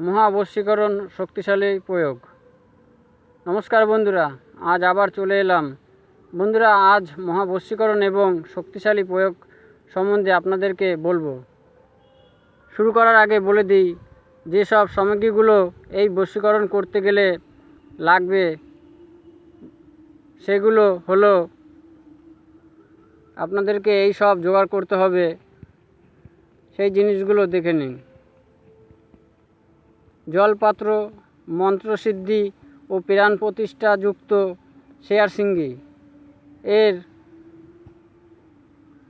মহাবশীকরণ শক্তিশালী প্রয়োগ। নমস্কার বন্ধুরা, আজ আবার চলে এলাম। বন্ধুরা, আজ মহাবশীকরণ এবং শক্তিশালী প্রয়োগ সম্বন্ধে আপনাদেরকে বলব। শুরু করার আগে বলে দিই, যেসব সামগ্রীগুলো এই বশীকরণ করতে গেলে লাগবে, সেগুলো হলো, আপনাদেরকে এই সব জোগাড় করতে হবে। সেই জিনিসগুলো দেখে নিন। জলপাত্র, মন্ত্রসিদ্ধি ও প্রাণ প্রতিষ্ঠাযুক্ত শেয়ার সিঙ্গি। এর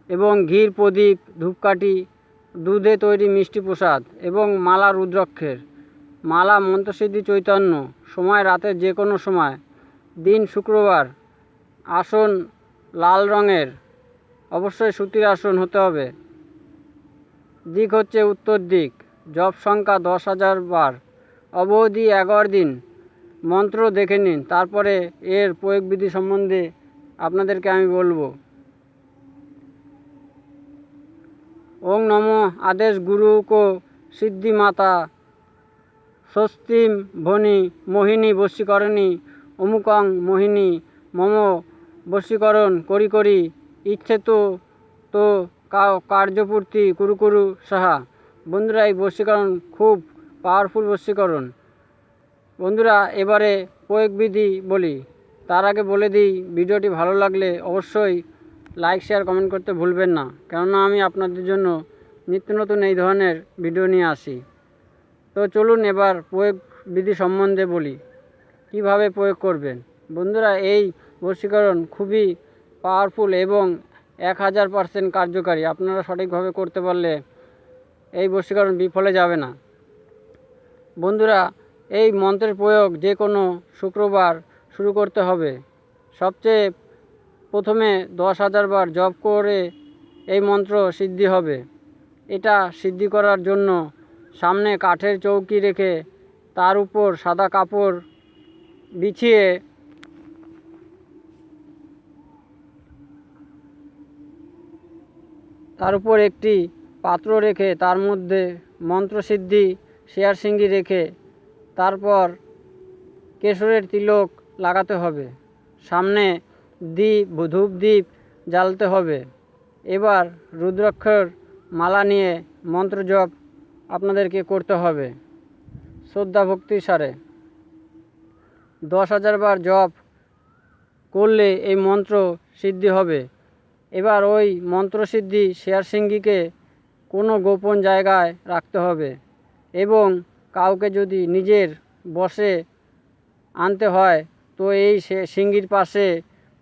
এবং ঘির, প্রদীপ, ধূপকাঠি, দুধে তৈরি মিষ্টি প্রসাদ এবং মালা রুদ্রাক্ষের। মালা মন্ত্রসিদ্ধি চৈতন্য, সময় রাতের যে কোনো সময়। দিন শুক্রবার, আসন লাল রঙের। অবশ্যই সুতির আসন হতে হবে। দিক হচ্ছে উত্তর দিক। জপ সংখ্যা দশ হাজার বার। অবধি এগারো দিন। মন্ত্র দেখে নিন, তারপরে এর প্রয়োগবিধি সম্বন্ধে আপনাদেরকে আমি বলব। ওং নম আদেশ গুরু কো সিদ্ধি মাতা। স্বস্তিম ভনি মোহিনী বশীকরণী। অমুকং মোহিনী মম বশীকরণ করি করি। ইচ্ছে তো তো কার্যপূর্তি কুরু কুরু সাহা। বন্ধুরা, এই বশীকরণ খুব পাওয়ারফুল বশীকরণ। বন্ধুরা, এবারে প্রয়োগবিধি বলি। তার আগে বলে দিই, ভিডিওটি ভালো লাগলে অবশ্যই লাইক, শেয়ার, কমেন্ট করতে ভুলবেন না। কেননা, আমি আপনাদের জন্য নিত্য নতুন এই ধরনের ভিডিও নিয়ে আসি। তো চলুন এবার প্রয়োগ বিধি সম্বন্ধে বলি। কীভাবে প্রয়োগ করবেন? বন্ধুরা, এই বশীকরণ খুবই পাওয়ারফুল এবং এক হাজার পার্সেন্ট কার্যকারী। আপনারা সঠিকভাবে করতে পারলে এই বশীকরণ বিফলে যাবে না। বন্ধুরা, এই মন্ত্রের প্রয়োগ যে কোনো শুক্রবার শুরু করতে হবে। সবচেয়ে প্রথমে দশ হাজার বার জপ করে এই মন্ত্র সিদ্ধি হবে। এটা সিদ্ধি করার জন্য সামনে কাঠের চৌকি রেখে তার উপর সাদা কাপড় বিছিয়ে তার উপর একটি পাত্র রেখে তার মধ্যে মন্ত্রসিদ্ধি শেয়ার সিঙ্গি রেখে তারপর কেশরের তিলক লাগাতে হবে। সামনে দ্বীপ ধূপ দ্বীপ জ্বালতে হবে। এবার রুদ্রাক্ষর মালা নিয়ে মন্ত্র জপ আপনাদেরকে করতে হবে। শ্রদ্ধা ভক্তির সারে। দশ হাজার বার জপ করলে এই মন্ত্র সিদ্ধি হবে। এবার ওই মন্ত্রসিদ্ধি শেয়ার সিঙ্গিকে কোনো গোপন জায়গায় রাখতে হবে। এবং কাউকে যদি নিজের বসে আনতে হয়, তো এই সিঙ্গির পাশে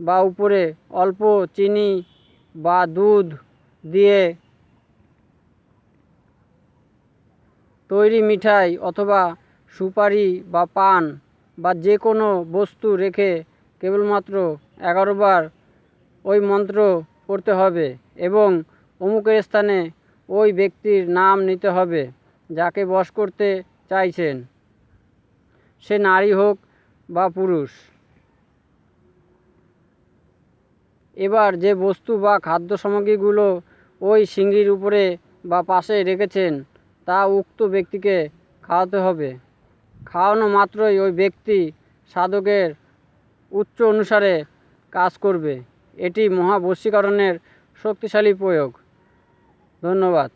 বা উপরে অল্প চিনি বা দুধ দিয়ে তৈরি মিঠাই অথবা সুপারি বা পান বা যে কোনো বস্তু রেখে কেবলমাত্র এগারো বার ওই মন্ত্র পড়তে হবে এবং অমুকের স্থানে ওই ব্যক্তির নাম নিতে হবে। যাকে বশ করতে চাইছেন, সে নারী হোক বা পুরুষ। এবার যে বস্তু বা খাদ্য সামগ্রীগুলো ওই সিঙ্গির উপরে বা পাশে রেখেছেন, তা উক্ত ব্যক্তিকে খাওয়াতে হবে। খাওয়ানো মাত্রই ওই ব্যক্তি সাধকের উচ্চ অনুসারে কাজ করবে। এটি মহাবশীকরণের শক্তিশালী প্রয়োগ। ধন্যবাদ।